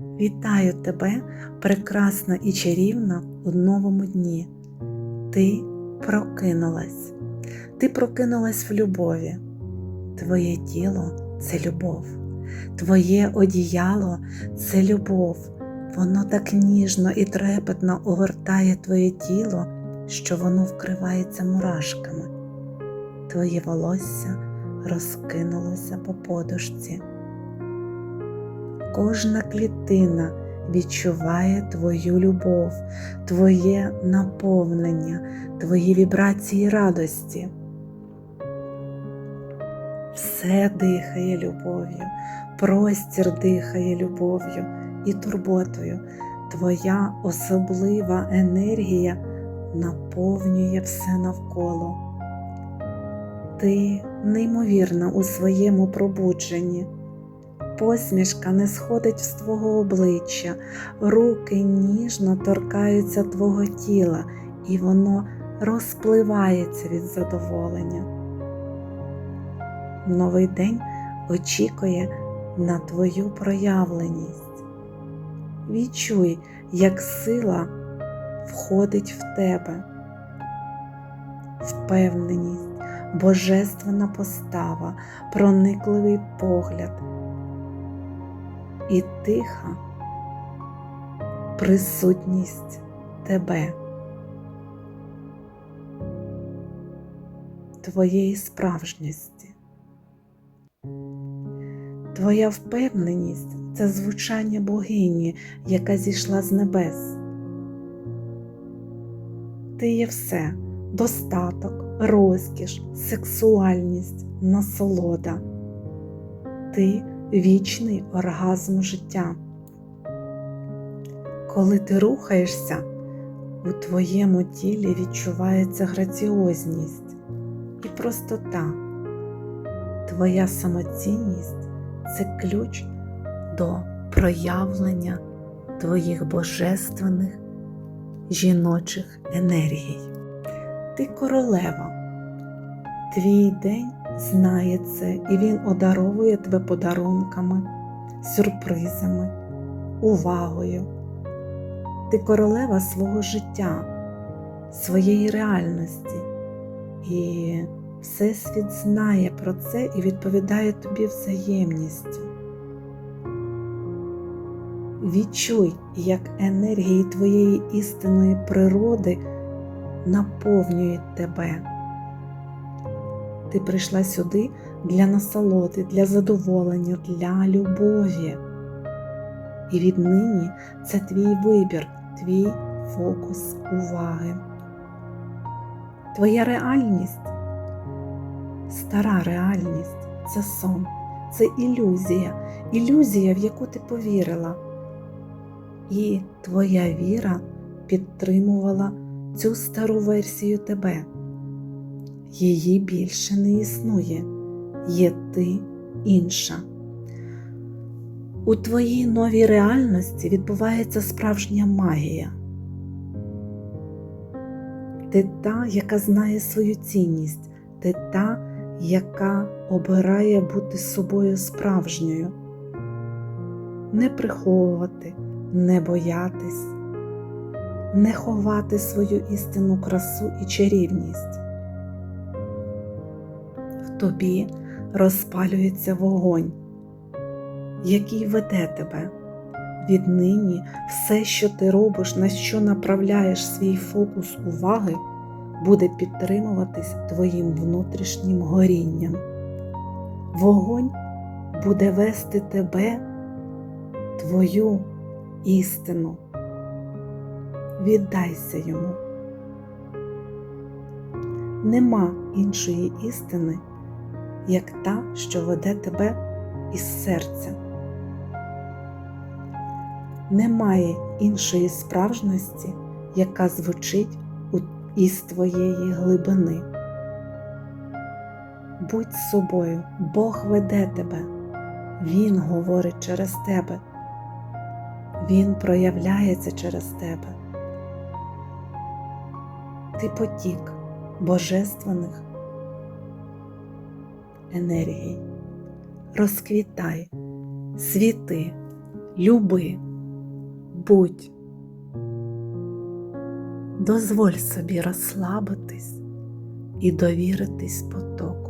Вітаю тебе, прекрасна і чарівна у новому дні. Ти прокинулась. Ти прокинулась в любові. Твоє тіло це любов. Твоє одіяло це любов. Воно так ніжно і трепетно огортає твоє тіло, що воно вкривається мурашками. Твоє волосся розкинулося по подушці. Кожна клітина відчуває твою любов, твоє наповнення, твої вібрації радості. Все дихає любов'ю, простір дихає любов'ю і турботою. Твоя особлива енергія наповнює все навколо. Ти неймовірна у своєму пробудженні. Посмішка не сходить з твого обличчя, руки ніжно торкаються твого тіла, і воно розпливається від задоволення. Новий день очікує на твою проявленість. Відчуй, як сила входить в тебе, впевненість, божественна постава, проникливий погляд і тиха присутність тебе, твоєї справжності. Твоя впевненість це звучання богині, яка зійшла з небес. Ти є все достаток, розкіш, сексуальність, насолода. Ти вічний оргазм життя. Коли ти рухаєшся, у твоєму тілі відчувається граціозність і простота. Твоя самоцінність це ключ до проявлення твоїх божественних жіночих енергій. Ти королева, твій день знає це, і він одаровує тебе подарунками, сюрпризами, увагою. Ти королева свого життя, своєї реальності. І Всесвіт знає про це і відповідає тобі взаємністю. Відчуй, як енергії твоєї істинної природи наповнюють тебе. Ти прийшла сюди для насолоди, для задоволення, для любові. І віднині це твій вибір, твій фокус уваги. Твоя реальність стара реальність це сон, це ілюзія, ілюзія, в яку ти повірила. І твоя віра підтримувала цю стару версію тебе. Її більше не існує, є ти інша. У твоїй новій реальності відбувається справжня магія. Ти та, яка знає свою цінність, ти та, яка обирає бути собою справжньою, не приховувати, не боятись, не ховати свою істинну красу і чарівність. Тобі розпалюється вогонь, який веде тебе. Віднині все, що ти робиш, на що направляєш свій фокус уваги, буде підтримуватись твоїм внутрішнім горінням. Вогонь буде вести тебе, твою істину. Віддайся йому. Нема іншої істини, як та, що веде тебе із серця. Немає іншої справжності, яка звучить із твоєї глибини. Будь собою, Бог веде тебе, Він говорить через тебе, Він проявляється через тебе. Ти потік божественних енергій. Розквітай, світи, люби, будь. Дозволь собі розслабитись і довіритись потоку.